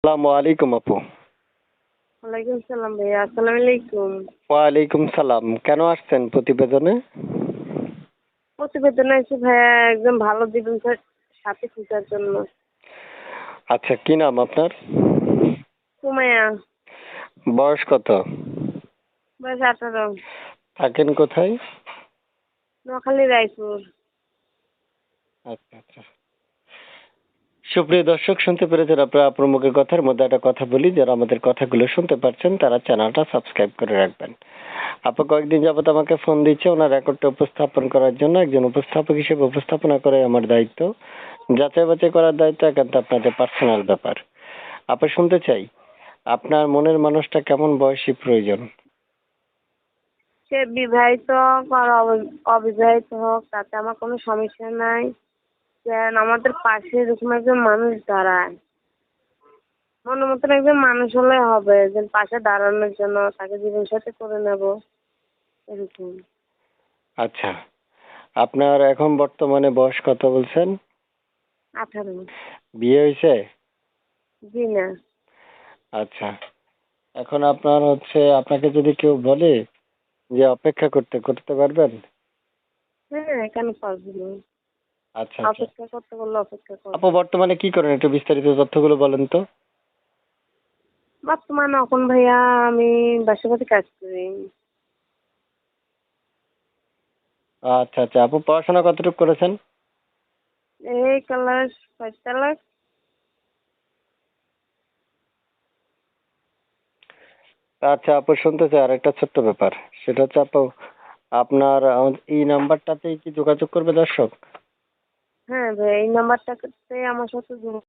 আসসালামু আলাইকুম আপু। ওয়ালাইকুম সালাম ভাইয়া আসসালামু আলাইকুম ওয়ালাইকুম সালাম কেন আসছেন প্রতিবেদনে? প্রতিবেদনে এসে ভাইয়া একদম ভালো জীবন সাথে খোঁজার জন্য। আচ্ছা কি নাম আপনার? সুমাইয়া। বয়স কত? বয়স আঠারো। থাকেন কোথায়? নোয়াখালী রায়পুর। আচ্ছা আচ্ছা। সুপ্রিয় দর্শক, শুনতে পেরেছেন আপনারা আপনার মুখের কথার মধ্যে একটা কথা বলি, যারা আমাদের কথাগুলো শুনতে পারছেন, তারা চ্যানেলটা সাবস্ক্রাইব করে রাখবেন। আপু কয়েকদিন যাবত আমাকে ফোন দিচ্ছে, ওনার রেকর্ডটা উপস্থাপন করার জন্য, একজন উপস্থাপক হিসেবে উপস্থাপনা করে আমার দায়িত্ব। যাচাই বাছাই করার দায়িত্ব একান্ত আপনাদের পার্সোনাল ব্যাপার। আপু, শুনতে চাই, আপনার মনের মানুষটা কেমন বয়সী প্রয়োজন? সে বিবাহিত হোক আর অবিবাহিত হোক, তাতে আমার কোনো সমস্যা নাই। যেন আমাদের পাশে এরকম একজন মানুষ দাঁড়ায়। মনের মতন একজন মানুষ হলে হবে একজন পাশে দাঁড়ানোর জন্য তাকে জীবন সাথে করে নেব এরকম। আচ্ছা আপনার এখন বর্তমানে বয়স কত বলছেন? আঠারো। বিয়ে হয়েছে? জি না। আচ্ছা এখন আপনার হচ্ছে আপনাকে যদি কেউ বলে যে অপেক্ষা করতে করতে পারবেন? হ্যাঁ কেন পারব না? আচ্ছা আচ্ছা। অপেক্ষা করতে বললে অপেক্ষা করব আপু বর্তমানে কি করেন? একটু বিস্তারিত তথ্যগুলো বলেন তো। বর্তমানে এখন ভাইয়া আমি বাসাবাড়ি কাজ করি। আচ্ছা আচ্ছা। আপু পড়াশোনা কতটুকু করেছেন? এই ক্লাস ফাইভ ক্লাস। আচ্ছা আপু শুনতে চাই আর একটা ছোট্ট ব্যাপার। সেটা হচ্ছে আপু আপনার এই নাম্বারটাতেই কি যোগাযোগ করবে দর্শক? হ্যাঁ এই নাম্বারটাতে আমার সাথে যোগাযোগ